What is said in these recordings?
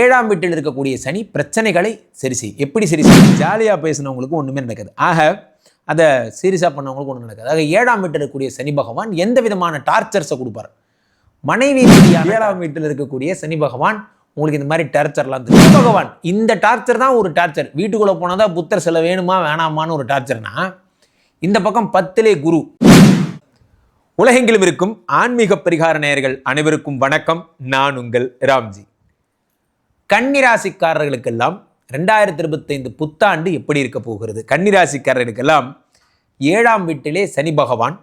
ஏழாம் வீட்டில் இருக்கக்கூடிய சனி பிரச்சனைகளை சரி செய்யும் எப்படி சரி செய்யும் ஜாலியாக பேசினவங்களுக்கு ஒன்றுமே நடக்காது. ஆக அதை சீரியஸாக பண்ணவங்களுக்கு ஒன்றும் நடக்காது. ஆக ஏழாம் வீட்டில் இருக்கக்கூடிய சனி பகவான் எந்த விதமான டார்ச்சர்ஸை கொடுப்பார்? மனைவி ஏழாம் வீட்டில் இருக்கக்கூடிய சனி பகவான் உங்களுக்கு இந்த மாதிரி டார்ச்சர்லாம் தெரியும். பகவான் இந்த டார்ச்சர் தான் ஒரு டார்ச்சர் வீட்டுக்குள்ளே போனால் தான் புத்தர் சில வேணுமா வேணாமான்னு ஒரு டார்ச்சர்னா இந்த பக்கம் பத்திலே குரு. உலகெங்கிலும் இருக்கும் ஆன்மீக பரிகார நேயர்கள் அனைவருக்கும் வணக்கம். நான் உங்கள் ராம்ஜி. கன்னிராசிக்காரர்களுக்கெல்லாம் ரெண்டாயிரத்தி இருபத்தைந்து புத்தாண்டு எப்படி இருக்க போகிறது? கன்னிராசிக்காரர்களுக்கெல்லாம் ஏழாம் வீட்டிலே சனி பகவான்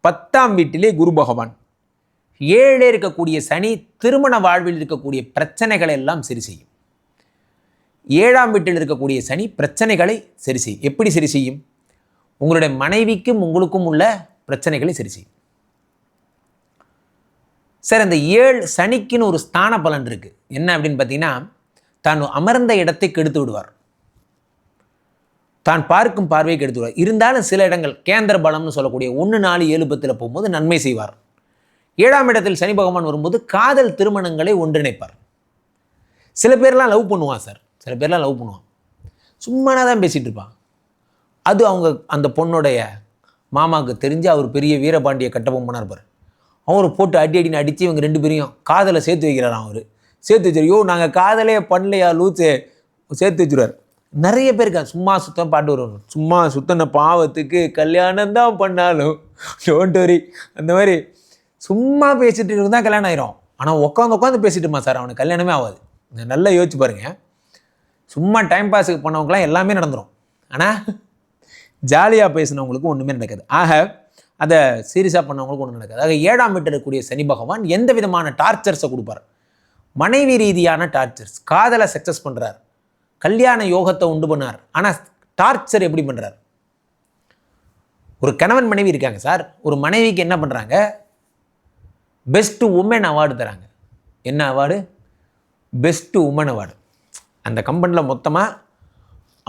பத்தாம் வீட்டிலே குரு பகவான். ஏழே இருக்கக்கூடிய சனி திருமண வாழ்வில் இருக்கக்கூடிய பிரச்சனைகளை எல்லாம் சரி செய்யும். ஏழாம் வீட்டில் இருக்கக்கூடிய சனி பிரச்சனைகளை சரி செய்யும். எப்படி சரி செய்யும்? உங்களுடைய மனைவிக்கும் உங்களுக்கும் உள்ள பிரச்சனைகளை சரி செய்யும். சார் அந்த ஏழு சனிக்குன்னு ஒரு ஸ்தான பலன் இருக்குது என்ன அப்படின்னு பார்த்தீங்கன்னா தான் அமர்ந்த இடத்தை கெடுத்து விடுவார். தான் பார்க்கும் பார்வையை கெடுத்து விடுவார். இருந்தாலும் சில இடங்கள் கேந்திர பலம்னு சொல்லக்கூடிய ஒன்று நாலு ஏழு பத்தில் போகும்போது நன்மை செய்வார். ஏழாம் இடத்தில் சனி பகவான் வரும்போது காதல் திருமணங்களை ஒன்றிணைப்பார். சில பேர்லாம் லவ் பண்ணுவான் சார். சில பேர்லாம் லவ் பண்ணுவான். சும்மானா தான் பேசிகிட்டு இருப்பான். அது அவங்க அந்த பொண்ணுடைய மாமாவுக்கு தெரிஞ்சு அவர் பெரிய வீரபாண்டிய கட்டபொம்மனாக இருப்பார் பாரு போட்டு அடி அடின்னு அடித்து இவங்க ரெண்டு பேரையும் காதலை சேர்த்து வைக்கிறாராம் அவர். சேர்த்து வச்சிரு யோ நாங்கள் காதலே பண்ணலையா லூச்சு சேர்த்து வச்சுருவார். நிறைய பேர் இருக்கா சும்மா சுத்தம் பாட்டு வருவாங்க. சும்மா சுத்தன பாவத்துக்கு கல்யாணம் தான் பண்ணாலும் டோன்ட் வரி அந்த மாதிரி சும்மா பேசிட்டு இருந்தால் கல்யாணம் ஆயிரும். ஆனால் உட்காந்து உட்காந்து பேசிட்டுமா சார். அவனுக்கு கல்யாணமே ஆகாது. நல்லா யோசிச்சு பாருங்கள் சும்மா டைம் பாஸுக்கு பண்ணவங்களாம் எல்லாமே நடந்துடும் ஆனால் ஜாலியாக பேசினவங்களுக்கு ஒன்றுமே நடக்காது. ஆக அதை சீரியஸாக பண்ணவங்களுக்கு ஒன்றும் நடக்காது. ஆக ஏழாம் வீட்டில் இருக்கக்கூடிய சனி பகவான் எந்த விதமான டார்ச்சர்ஸை கொடுப்பார்? மனைவி ரீதியான டார்ச்சர்ஸ் காதலை சக்ஸஸ் பண்ணுறார் கல்யாண யோகத்தை உண்டு பண்ணார். ஆனால் டார்ச்சர் எப்படி பண்ணுறார் ஒரு கணவன் மனைவி இருக்காங்க சார் ஒரு மனைவிக்கு என்ன பண்ணுறாங்க பெஸ்ட்டு உமன் அவார்டு தராங்க. என்ன அவார்டு பெஸ்ட்டு உமன் அவார்டு அந்த கம்பெனியில் மொத்தமாக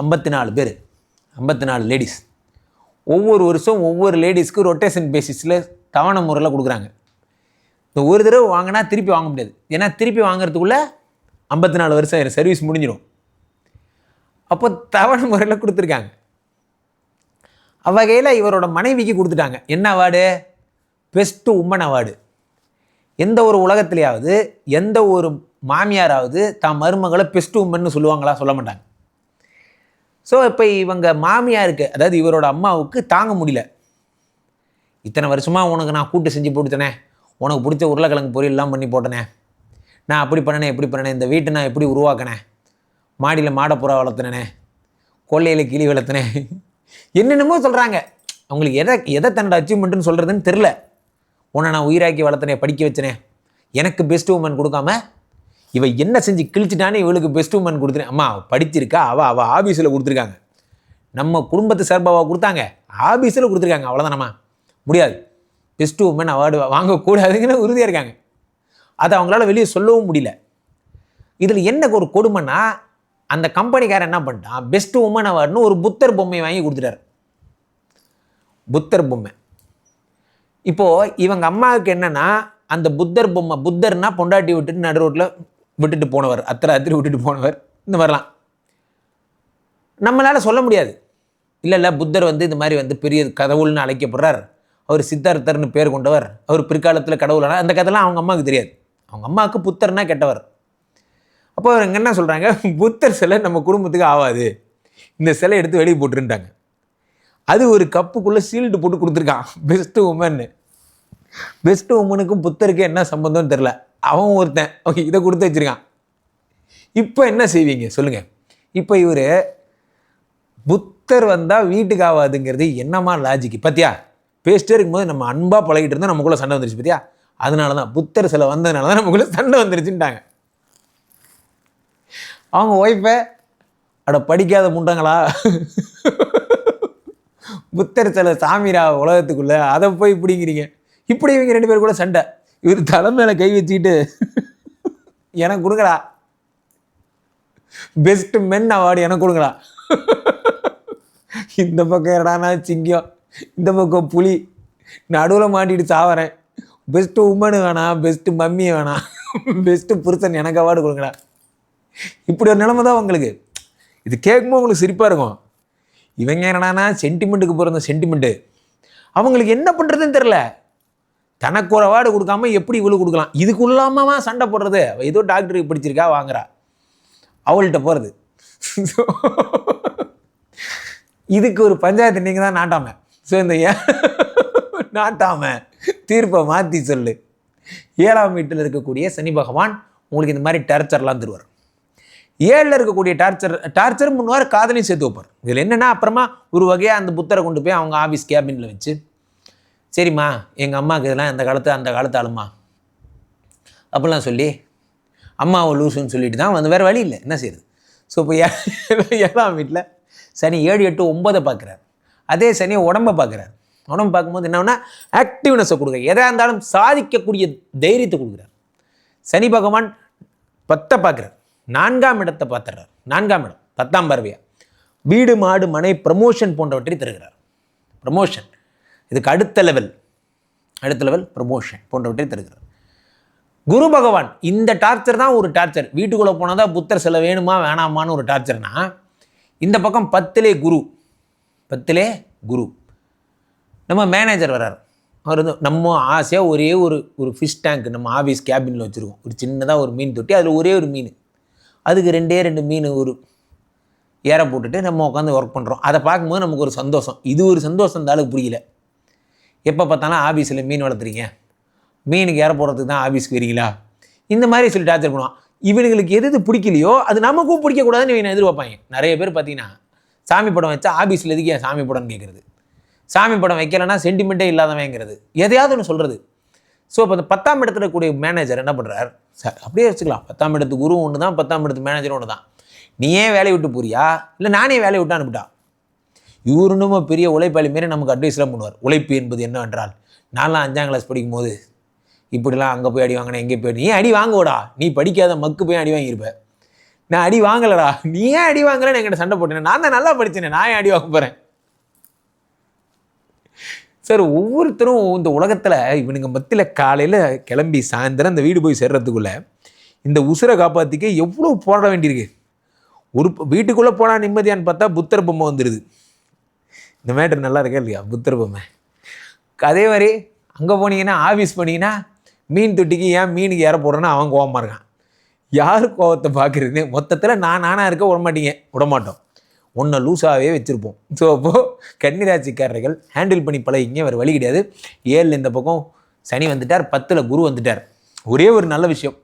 ஐம்பத்தி நாலு பேர். ஐம்பத்தி நாலு லேடிஸ் ஒவ்வொரு வருஷம் ஒவ்வொரு லேடிஸ்க்கு ரொட்டேஷன் பேசிஸில் தவணை முறையில் கொடுக்குறாங்க. இந்த ஒரு தடவை வாங்கினா திருப்பி வாங்க முடியாது. ஏன்னா திருப்பி வாங்குறதுக்குள்ளே ஐம்பத்தி நாலு வருஷம் சர்வீஸ் முடிஞ்சிடும் அப்போ தவணை முறையில் கொடுத்துருக்காங்க. அவ்வகையில் இவரோட மனைவிக்கு கொடுத்துட்டாங்க. என்ன அவார்டு பெஸ்ட்டு உமன் அவார்டு எந்த ஒரு உலகத்திலேயாவது எந்த ஒரு மாமியாராவது தான் மருமகளை பெஸ்ட்டு உமன்னு சொல்லுவாங்களா சொல்ல மாட்டாங்க. ஸோ இப்போ இவங்க மாமியாருக்கு அதாவது இவரோட அம்மாவுக்கு தாங்க முடியல. இத்தனை வருஷமாக உனக்கு நான் கூட்டு செஞ்சு போட்டுத்தனே உனக்கு பிடிச்ச உருளைக்கிழங்கு பொரியல்லாம் பண்ணி போட்டனே நான் அப்படி பண்ணனே எப்படி பண்ணனே இந்த வீட்டை நான் எப்படி உருவாக்கினேன் மாடியில் மாடப்புறா வளர்த்துனேனே கொள்ளையில் கிளி வளர்த்துனேன் என்னென்னமோ சொல்கிறாங்க அவங்களுக்கு எதை எதை தன்னோட அச்சீவ்மெண்ட்டுன்னு சொல்கிறதுன்னு தெரில உன்னை நான் உயிராக்கி வளர்த்தனே படிக்க வச்சனே எனக்கு பெஸ்ட் உமன் கொடுக்காம இவ என்ன செஞ்சு கிழிச்சிட்டானே இவளுக்கு பெஸ்ட் உமன் கொடுத்துரு அம்மா படிச்சிருக்கா அவள் அவள் ஆஃபீஸில் கொடுத்துருக்காங்க. நம்ம குடும்பத்து சார்பாக கொடுத்தாங்க. ஆஃபீஸில் கொடுத்துருக்காங்க அவ்வளோதானம்மா முடியாது. பெஸ்ட் உமன் அவார்டு வாங்கக்கூடாதுங்கன்னு உறுதியாக இருக்காங்க. அதை அவங்களால வெளியே சொல்லவும் முடியல. இதில் என்ன ஒரு கொடுமைன்னா அந்த கம்பெனிக்காரன் என்ன பண்ணிட்டான்? பெஸ்ட் உமன் அவார்டுன்னு ஒரு புத்தர் பொம்மையை வாங்கி கொடுத்துட்டாரு. புத்தர் பொம்மை. இப்போது இவங்க அம்மாவுக்கு என்னென்னா அந்த புத்தர் பொம்மை புத்தர்னா பொண்டாட்டி விட்டுட்டு நடு ரோட்டில் விட்டுட்டு போனவர் அத்தனை அத்திரி விட்டுட்டு போனவர் இந்த மாதிரிலாம். நம்மளால் சொல்ல முடியாது. இல்லை இல்லை புத்தர் வந்து இந்த மாதிரி வந்து பெரிய கடவுள்னு அழைக்கப்படுறார். அவர் சித்தார்த்தர்னு பேர் கொண்டவர். அவர் பிற்காலத்தில் கடவுளான அந்த கதைலாம் அவங்க அம்மாவுக்கு தெரியாது. அவங்க அம்மாவுக்கு புத்தர்னா கெட்டவர். அப்போ அவர் என்ன சொல்கிறாங்க புத்தர் சிலை நம்ம குடும்பத்துக்கு ஆகாது இந்த சிலை எடுத்து வெளியே போட்டுருந்தாங்க அது ஒரு கப்புக்குள்ளே சீல்டு போட்டு கொடுத்துருக்கான். பெஸ்ட்டு உமன்னு பெஸ்ட்டு உமனுக்கும் புத்தருக்கும் என்ன சம்பந்தம்னு தெரில அவன் ஒருத்தன். ஓகே இதை கொடுத்து வச்சிருக்கான். இப்போ என்ன செய்வீங்க? சொல்லுங்கள் இப்போ இவர் புத்தர் வந்தால் வீட்டுக்கு ஆகாதுங்கிறது என்னமா லாஜிக்கு பார்த்தியா பேசிட்டே இருக்கும்போது நம்ம அன்பாக பழகிட்டு இருந்தால் நமக்குள்ளே சண்டை வந்துருச்சு பார்த்தியா அதனால தான் புத்தர் சில வந்ததுனால தான் நமக்குள்ளே சண்டை வந்துருச்சுட்டாங்க அவங்க ஒய்ஃபை அட படிக்காத முண்டங்களா? புத்தர் சில சாமிரா உலகத்துக்குள்ளே அதை போய் இப்படிங்கிறீங்க இப்படி இவங்க ரெண்டு பேர் கூட சண்டை. இவர் தலை மேலே கை வச்சுக்கிட்டு எனக்கு கொடுங்கடா. பெஸ்ட் மென் அவார்டு எனக்கு கொடுங்கடா. இந்த பக்கம் என்னடானா சிங்கம். இந்த பக்கம் புலி. நடுவில் மாட்டிட்டு சாவறேன். பெஸ்ட்டு உமனு வேணாம் பெஸ்ட்டு மம்மி வேணாம் பெஸ்ட்டு புருஷன் எனக்கு அவார்டு கொடுங்கடா. இப்படி ஒரு நிலைமை தான் உங்களுக்கு. இது கேட்கும்போது உங்களுக்கு சிரிப்பாக இருக்கும். இவங்க என்னடானா சென்டிமெண்ட்டுக்கு பிறந்த சென்டிமெண்ட்டு அவங்களுக்கு என்ன பண்ணுறதுன்னு தெரில தனக்கு ஒரு அவார்டு கொடுக்காம எப்படி இவ்வளோ கொடுக்கலாம்? இதுக்குள்ளாமவா சண்டை போடுறது? ஏதோ டாக்டருக்கு பிடிச்சிருக்கா வாங்குறா. அவள்கிட்ட போகிறது இதுக்கு ஒரு பஞ்சாயத்து நீங்கள் தான் நாட்டாம. ஸோ இந்த ஏ- நாட்டாம தீர்ப்பை மாற்றி சொல்லு. ஏழாம் வீட்டில் இருக்கக்கூடிய சனி பகவான் உங்களுக்கு இந்த மாதிரி டார்ச்சர்லாம் தருவார். ஏழில் இருக்கக்கூடிய டார்ச்சர் டார்ச்சர் முன்னுவார் காதலையும் சேர்த்து வைப்பார். இதில் என்னென்னா அப்புறமா ஒரு வகையாக அந்த புத்தரை கொண்டு போய் அவங்க ஆஃபீஸ் கேபினில் வச்சு சரிம்மா எங்கள் அம்மாவுக்கு இதெல்லாம் அந்த காலத்து அந்த காலத்து ஆளுமா அப்படிலாம் சொல்லி அம்மாவை லூசுன்னு சொல்லிட்டு தான் வந்து வேறு வழி இல்லை. என்ன செய்யுது ஸோ இப்போ ஏழாம் வீட்டில் சனி ஏழு எட்டு ஒம்பதை பார்க்குறாரு. அதே சனி உடம்பை பார்க்குறாரு. உடம்பு பார்க்கும்போது என்னன்னா ஆக்டிவ்னஸை கொடுக்குறாரு. எதாக இருந்தாலும் சாதிக்கக்கூடிய தைரியத்தை கொடுக்குறாரு. சனி பகவான் பத்தை பார்க்குறார். நான்காம் இடத்தை பார்த்துறார் நான்காம் இடம் பத்தாம் பார்வையா. வீடு மாடு மனை ப்ரமோஷன் போன்றவற்றை தருகிறார். ப்ரமோஷன் இதுக்கு அடுத்த லெவல் அடுத்த லெவல் ப்ரமோஷன் போன்றவற்றை தருகிறார் குரு பகவான் இந்த டார்ச்சர் தான் ஒரு டார்ச்சர் வீட்டுக்குள்ளே போனால் தான் புத்தர் சில வேணுமா வேணாமான்னு ஒரு டார்ச்சர்னா இந்த பக்கம் பத்திலே குரு பத்திலே குரு. நம்ம மேனேஜர் வர்றார். அவர் வந்து நம்ம ஆசையாக ஒரே ஒரு ஒரு ஃபிஷ் டேங்க் நம்ம ஆஃபீஸ் கேபினில் வச்சுருக்கோம். ஒரு சின்னதாக ஒரு மீன் தொட்டி அதில் ஒரே ஒரு மீன். அதுக்கு ரெண்டே ரெண்டு மீன் ஒரு ஏற போட்டுட்டு நம்ம உட்காந்து ஒர்க் பண்ணுறோம் அதை பார்க்கும்போது நமக்கு ஒரு சந்தோஷம். இது ஒரு சந்தோஷம் இந்த ஆளுக்கு புரியல. எப்போ பார்த்தாலும் ஆஃபீஸில் மீன் வளர்த்துறீங்க? மீனுக்கு ஏற போகிறதுக்கு தான் ஆஃபீஸ்க்கு வரீங்களா? இந்த மாதிரி சொல்லி டார்ச்சர் பண்ணுவான். இவனுங்களுக்கு எது எது பிடிக்கலையோ அது நமக்கும் பிடிக்கக்கூடாதுன்னு இவனை எதிர்பார்ப்பாங்க. நிறைய பேர் பார்த்தீங்கன்னா சாமி படம் வச்சா ஆஃபீஸில் எதுக்கு ஏன் சாமி படம்னு கேட்குறது சாமி படம் வைக்கலைன்னா சென்டிமெண்ட்டே இல்லாதவங்கிறது. எதையாவது ஒன்று சொல்கிறது ஸோ இப்போ அந்த பத்தாம் இடத்துல கூடிய மேனேஜர் என்ன பண்ணுறார் சார் அப்படியே வச்சுக்கலாம். பத்தாம் இடத்து குரு ஒன்று தான் பத்தாம் இடத்து மேனேஜர் ஒன்று தான் நீ ஏன் வேலையை விட்டு போறியா? இல்லை நானே வேலையை விட்டு அனுப்பிட்டா? இவரு பெரிய உழைப்பாளி மாரி நமக்கு அட்வைஸ்லாம் பண்ணுவார். உழைப்பு என்பது என்னவென்றால் நான்லாம் அஞ்சாம் கிளாஸ் படிக்கும்போது இப்படிலாம் அங்கே போய் அடி வாங்கினேன் எங்கே போய் நீ அடி வாங்குவடா? நீ படிக்காத மக்கு போய் அடி வாங்கியிருப்ப. நான் அடி வாங்கலடா. நீ ஏன் அடி வாங்கலன்னு என்கிட்ட சண்டை போட்டேன். நான் தான் நல்லா படித்தேன் நான் ஏன் அடி வாங்க போகிறேன் சார் ஒவ்வொருத்தரும் இந்த உலகத்தில் இவனுங்க மத்தியில் காலையில் கிளம்பி சாயந்தரம் இந்த வீடு போய் சேர்றதுக்குள்ளே இந்த உசுரை காப்பாற்றிக்க எவ்வளோ போராட வேண்டியிருக்கு? ஒரு வீட்டுக்குள்ளே போனால் நிம்மதியான்னு பார்த்தா புத்தர் பொம்மை வந்துடுது இந்த மேட்ரு நல்லா இருக்கா இல்லையா? புத்தர் பொம்மை அதே மாதிரி அங்கே போனீங்கன்னா ஆஃபீஸ் போனீங்கன்னா மீன் தொட்டிக்கு ஏன் மீனுக்கு ஏற போடுறேன்னா அவன் கோவமாக இருக்கான். யார் கோவத்தை பார்க்குறது? மொத்தத்தில் நான் நானாக இருக்க விட மாட்டீங்க. விட மாட்டோம். ஒன்றை லூஸாகவே வச்சுருப்போம். ஸோ அப்போது கன்னிராட்சிக்காரர்கள் ஹேண்டில் பண்ணி பழகிங்க. வேறு வழி கிடையாது. ஏழில் இந்த பக்கம் சனி வந்துட்டார் பத்தில் குரு வந்துட்டார். ஒரே ஒரு நல்ல விஷயம்.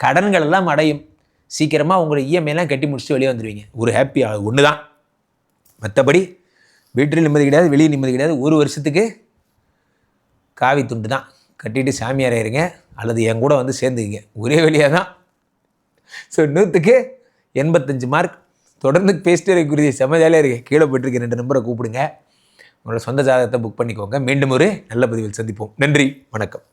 கடன்கள் எல்லாம் அடையும். சீக்கிரமாக உங்களை இஎம்ஐலாம் கட்டி முடிச்சுட்டு வெளியே வந்துடுவீங்க ஒரு ஹாப்பி ஒன்று தான் மற்றபடி வீட்டில் நிம்மதி கிடையாது வெளியே நிம்மதி கிடையாது. ஒரு வருஷத்துக்கு காவி துண்டு தான். கட்டிட்டு சாமியார் ஆயிருங்க அல்லது என் கூட வந்து சேர்ந்துக்கிங்க. ஒரே வழியாக தான். ஸோ நூற்றுக்கு எண்பத்தஞ்சு மார்க் தொடர்ந்து பேசிட்டே இருக்கக்கூடிய செம்ம ஜாலியாக இருக்கு கீழே போயிட்டுருக்க ரெண்டு நம்பரை கூப்பிடுங்க. உங்களோட சொந்த ஜாதகத்தை புக் பண்ணிக்கோங்க. மீண்டும் ஒரு நல்ல பதிவில் சந்திப்போம். நன்றி வணக்கம்.